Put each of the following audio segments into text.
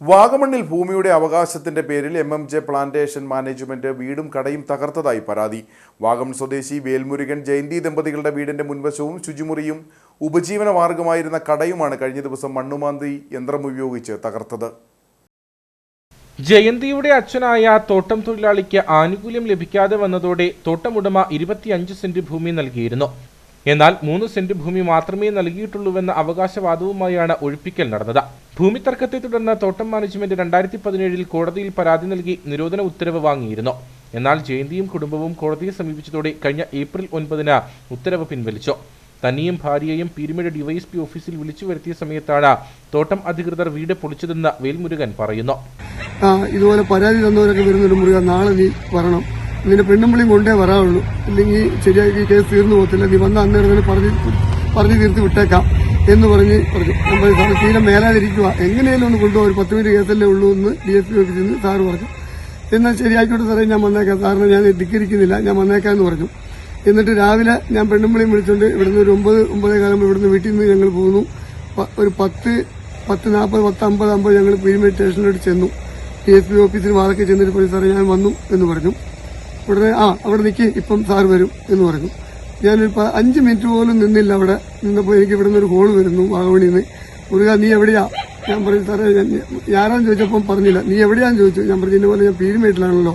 വാഗമണ്ണിൽ ഭൂമിയുടെ അവകാശത്തിന്റെ പേരിൽ M M J plantation management വീടും കടയും തകർത്തതായി പരാതി. വാഗമൺ സ്വദേശി വേൽമുരുകൻ ജയന്തി ദമ്പതികളുടെ വീടിന്റെ മുൻവശവും ശുചിമുറിയും ഉപജീവന മാർഗമായിരുന്ന കടയുമാണ് കഴിഞ്ഞ ദിവസം മണ്ണുമാന്തി യന്ത്രം ഉപയോഗിച്ച് തകർത്തത്. ജയന്തിയുടെ അച്ഛനായ തോട്ടം തൊഴിലാളിക്ക് ആനുകൂല്യം ലഭിക്കാതെ വന്നതോടെ തോട്ടമുടമ ഇരുപത്തിയഞ്ച് സെന്റ് ഭൂമി നൽകിയിരുന്നു. എന്നാൽ മൂന്ന് സെന്റ് ഭൂമി മാത്രമേ നൽകിയിട്ടുള്ളൂവെന്ന അവകാശവാദവുമായാണ് ഒഴിപ്പിക്കൽ നടന്നത്. ഭൂമി തർക്കത്തെ തുടർന്ന് തോട്ടം മാനേജ്മെന്റ് രണ്ടായിരത്തി പതിനേഴിൽ കോടതിയിൽ പരാതി നൽകി നിരോധന ഉത്തരവ് വാങ്ങിയിരുന്നു. എന്നാൽ ജയന്തിയും കുടുംബവും കോടതിയെ സമീപിച്ചതോടെ കഴിഞ്ഞ ഏപ്രിൽ ഒൻപതിന് ഉത്തരവ് പിൻവലിച്ചു. തന്നെയും ഭാര്യയെയും പീരുമേട് ഡിവൈഎസ്പി ഓഫീസിൽ വിളിച്ചു വരുത്തിയ സമയത്താണ് തോട്ടം അധികൃതർ വീട് പൊളിച്ചതെന്ന് വേൽമുരുകൻ പറയുന്നു. ഇതുപോലെ പരാതി തന്നവരൊക്കെ വരുന്നൊരു മുരുക നാളെ നീ വരണം. നിന്റെ പുള്ളിയും കൊണ്ടേ വരാവുള്ളൂ ഇല്ലെങ്കിൽ ശരിയാക്കി കേസ് തീർന്നു പോകത്തില്ല. നീ വന്ന അന്നേരം തന്നെ പറഞ്ഞ് പറഞ്ഞു തീർത്ത് വിട്ടേക്കാം എന്ന് പറഞ്ഞ് പറഞ്ഞു. സാറ് തീരെ മേലാതിരിക്കുക. എങ്ങനെയാലും ഒന്ന് കൊണ്ടുപോകും. ഒരു പത്ത് മിനിറ്റ് കേസല്ലേ ഉള്ളൂ എന്ന് ഡി എസ് പി ഓഫീസിൽ നിന്ന് സാറ് പറഞ്ഞു. എന്നാൽ ശരിയാക്കിയിട്ട് സാറേ ഞാൻ വന്നേക്കാം. സാറിന് ഞാൻ ധിക്കരിക്കുന്നില്ല. ഞാൻ വന്നേക്കാം എന്ന് പറഞ്ഞു. എന്നിട്ട് രാവിലെ ഞാൻ പെണ്ണുമ്പിളിയും വിളിച്ചുകൊണ്ട് ഇവിടുന്ന് ഒരു ഒമ്പത് ഒമ്പതേ കാലം ഇവിടുന്ന് വീട്ടിൽ നിന്ന് ഞങ്ങൾ പോകുന്നു. ഒരു പത്ത് പത്ത് നാൽപ്പത് പത്ത് അമ്പത് അമ്പത് ഞങ്ങൾ പീരുമേട് സ്റ്റേഷനിലോട്ട് ചെന്നു. ഡി എസ് പി ഓഫീസിൽ വാതൊക്കെ ചെന്നിട്ട് പോയി സാറേ ഞാൻ വന്നു എന്ന് പറഞ്ഞു. ഉടനെ ആ അവിടെ നിൽക്കി ഇപ്പം സാർ വരും എന്ന് പറഞ്ഞു. ഞാനൊരു അഞ്ച് മിനിറ്റ് പോലും നിന്നില്ല അവിടെ. നിന്നപ്പോൾ എനിക്ക് ഇവിടെ ഒരു കോൾ വരുന്നു വാഗവണിയിൽ നിന്ന് മുരുക നീ എവിടെയാ? ഞാൻ പറഞ്ഞു സാറേ ഞാനാന്ന് ചോദിച്ചപ്പം പറഞ്ഞില്ല. നീ എവിടെയാന്ന് ചോദിച്ചു? ഞാൻ പറഞ്ഞു ഇന്നപോലെ ഞാൻ പീരുമേട്ടിലാണല്ലോ.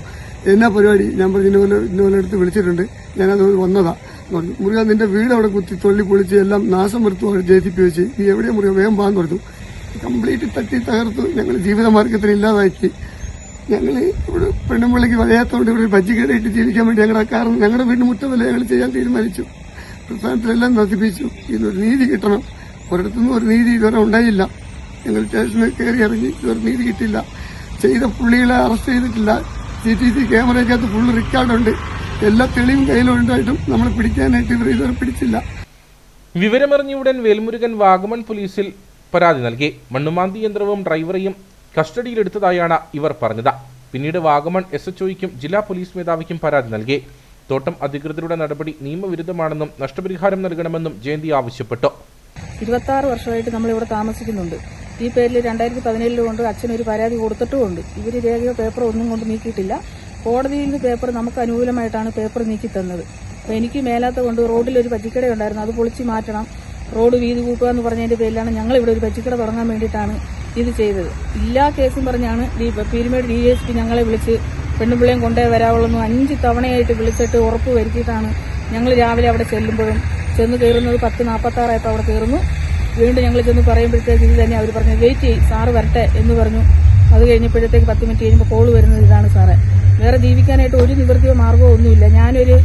എന്നാ പരിപാടി? ഞാൻ പറഞ്ഞു ഇന്നപോലെ ഇന്നപോലെ എടുത്ത് വിളിച്ചിട്ടുണ്ട്. ഞാനത് വന്നതാ. പറഞ്ഞു. മുരുക നിന്റെ വീട് അവിടെ കുത്തി തൊള്ളി പൊളിച്ച് എല്ലാം നാശം വരുത്തുവാണ് ജെ സി പി വെച്ച്. നീ എവിടെയാ മുരുക? വേഗം പാന്ന് പറഞ്ഞു. കംപ്ലീറ്റ് തട്ടി തകർത്തു. ഞങ്ങൾ ജീവിത മാർഗത്തിൽ ഇല്ലാതാക്കി ഞങ്ങൾ ഇവിടെ പെണ്ണുമ്പിള്ളിക്ക് വലയാത്തോണ്ട് ഇവിടെ ബജ്ജിക്കടയിട്ട് ജീവിക്കാൻ വേണ്ടി ഞങ്ങളുടെ കാരണം ഞങ്ങളുടെ വീടിന് മുറ്റമല്ല ഞങ്ങൾ ചെയ്യാൻ തീരുമാനിച്ചു. പ്രസ്ഥാനത്തിലെല്ലാം നശിപ്പിച്ചു. ഇതിനൊരു നീതി കിട്ടണം. ഒരിടത്തുനിന്നും ഒരു നീതി ഇതുവരെ ഉണ്ടായില്ല. ഞങ്ങൾ സ്റ്റേഷനിൽ കയറി ഇറങ്ങി ഇതുവരെ നീതി കിട്ടില്ല. ചെയ്ത പുള്ളികളെ അറസ്റ്റ് ചെയ്തിട്ടില്ല. സി ടി സി ക്യാമറയ്ക്കകത്ത് ഫുള്ള് റെക്കോർഡുണ്ട്. എല്ലാ തെളിവും കയ്യിലുണ്ടായിട്ടും നമ്മൾ പിടിക്കാനായിട്ട് ഇവർ ഇതുവരെ പിടിച്ചില്ല. വിവരമറിഞ്ഞയുടൻ വേൽമുരുകൻ വാഗമൺ പോലീസിൽ പരാതി നൽകി. മണ്ണുമാന്തി യന്ത്രവും ഡ്രൈവറെയും കസ്റ്റഡിയിലെടുത്തതായാണ് ഇവർ പറഞ്ഞത്. പിന്നീട് വാഗമൺ എസ് എച്ച് ജില്ലാ പോലീസ് മേധാവിക്കും പരാതി നൽകി. തോട്ടം അധികൃതരുടെ നടപടി നിയമവിരുദ്ധമാണെന്നും നഷ്ടപരിഹാരം നൽകണമെന്നും ജയന്തി ആവശ്യപ്പെട്ടു. ഇരുപത്തി വർഷമായിട്ട് നമ്മൾ ഇവിടെ താമസിക്കുന്നുണ്ട്. ഈ പേരിൽ രണ്ടായിരത്തി പതിനേഴിൽ കൊണ്ട് അച്ഛനൊരു പരാതി കൊടുത്തിട്ടുമുണ്ട്. ഇവർ രേഖയോ പേപ്പറോ ഒന്നും കൊണ്ട് നീക്കിയിട്ടില്ല. കോടതിയിൽ നിന്ന് പേപ്പർ നമുക്ക് അനുകൂലമായിട്ടാണ് പേപ്പർ നീക്കി തന്നത്. അപ്പോൾ എനിക്ക് മേലാത്ത കൊണ്ട് റോഡിൽ ഒരു പച്ചിക്കട ഉണ്ടായിരുന്നു. അത് പൊളിച്ച് മാറ്റണം. റോഡ് വീതി കൂട്ടുക എന്ന് പറഞ്ഞതിന്റെ പേരിലാണ് ഞങ്ങൾ ഇവിടെ ഒരു പച്ചിക്കട തുടങ്ങാൻ വേണ്ടിയിട്ടാണ് ഇത് ചെയ്തത്. എല്ലാ കേസും പറഞ്ഞാണ് D Peermade D S P ഞങ്ങളെ വിളിച്ച് പെണ്ണുപിള്ളയും കൊണ്ടേ വരാവുള്ളൂ അഞ്ച് തവണയായിട്ട് വിളിച്ചിട്ട് ഉറപ്പ് വരുത്തിയിട്ടാണ് ഞങ്ങൾ രാവിലെ അവിടെ ചെല്ലുമ്പോഴും ചെന്ന് കയറുന്നത് പത്ത് നാൽപ്പത്തി ആറായപ്പോൾ അവിടെ കയറുന്നു. വീണ്ടും ഞങ്ങൾ ചെന്ന് പറയുമ്പോഴത്തേക്ക് ഇത് തന്നെ അവർ പറഞ്ഞു വെയിറ്റ് ചെയ്യും സാറ് വരട്ടെ എന്ന് പറഞ്ഞു. അത് കഴിഞ്ഞപ്പോഴത്തേക്ക് പത്ത് മിനിറ്റ് കഴിയുമ്പോൾ കോൾ വരുന്നത് ഇതാണ് സാറേ. വേറെ ജീവിക്കാനായിട്ട് ഒരു നിവൃത്തിയോ മാർഗമോ ഒന്നുമില്ല. ഞാനൊരു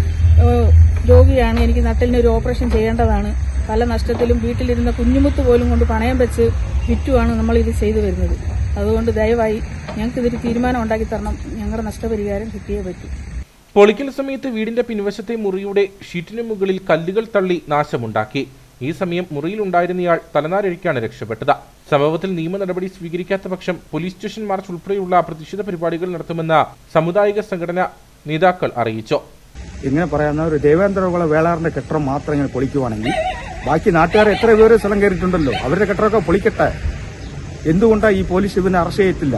രോഗിയാണ്. എനിക്ക് നട്ടലിന് ഒരു ഓപ്പറേഷൻ ചെയ്യേണ്ടതാണ്. പല നഷ്ടത്തിലും വീട്ടിലിരുന്ന കുഞ്ഞുമുത്ത് പോലും കൊണ്ട് പണയം വെച്ച് വിറ്റുമാണ് നമ്മളിത് ചെയ്തു വരുന്നത്. അതുകൊണ്ട് ദയവായി ഞങ്ങൾക്ക് ഇതൊരു തീരുമാനം ഉണ്ടാക്കി തരണം. ഞങ്ങളുടെ നഷ്ടപരിഹാരം കിട്ടിയേ പറ്റൂ. പൊളിക്കൽ സമയത്ത് വീടിന്റെ പിൻവശത്തെ മുറിയുടെ ഷീറ്റിനു മുകളിൽ കല്ലുകൾ തള്ളി നാശമുണ്ടാക്കി. ഈ സമയം മുറിയിൽ ഉണ്ടായിരുന്നയാൾ തലനാരഴിക്കാണ് രക്ഷപ്പെട്ടത്. സംഭവത്തിൽ നിയമ നടപടി സ്വീകരിക്കാത്ത പക്ഷം പോലീസ് സ്റ്റേഷൻ മാർച്ച് ഉൾപ്പെടെയുള്ള പ്രതിഷേധ പരിപാടികൾ നടത്തുമെന്ന് സമുദായിക സംഘടന നേതാക്കൾ അറിയിച്ചു. ഇങ്ങനെ പറയാവുന്ന ഒരു ദേവേന്ദ്രകുള വേളാറിന്റെ കെട്ടിടം മാത്രം ഇങ്ങനെ പൊളിക്കുവാണെങ്കിൽ ബാക്കി നാട്ടുകാർ എത്ര പേര് സ്ഥലം കയറിയിട്ടുണ്ടല്ലോ? അവരുടെ കെട്ടറൊക്കെ പൊളിക്കട്ടെ. എന്തുകൊണ്ടാണ് ഈ പോലീസ് ഇവനെ അറസ്റ്റ് ചെയ്യത്തില്ല?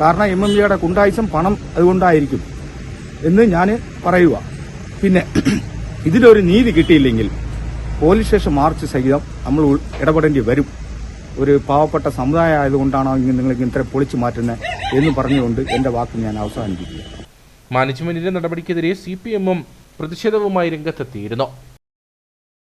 കാരണം എം എം ജിയുടെ കുണ്ടായുസം പണം അതുകൊണ്ടായിരിക്കും എന്ന് ഞാൻ പറയുക പിന്നെ ഇതിലൊരു നീതി കിട്ടിയില്ലെങ്കിൽ പോലീസ് സ്റ്റേഷൻ മാർച്ച് സഹിതം നമ്മൾ ഇടപെടേണ്ടി വരും. ഒരു പാവപ്പെട്ട സമുദായം ആയതുകൊണ്ടാണോ ഇങ്ങനെ നിങ്ങൾ ഇത്ര പൊളിച്ചു മാറ്റുന്നത് എന്ന് പറഞ്ഞുകൊണ്ട് എന്റെ വാക്ക് ഞാൻ അവസാനിപ്പിക്കുക മാനേജ്മെന്റിന്റെ നടപടിക്കെതിരെ സി പി എമ്മും പ്രതിഷേധവുമായി രംഗത്തെത്തിയിരുന്നു.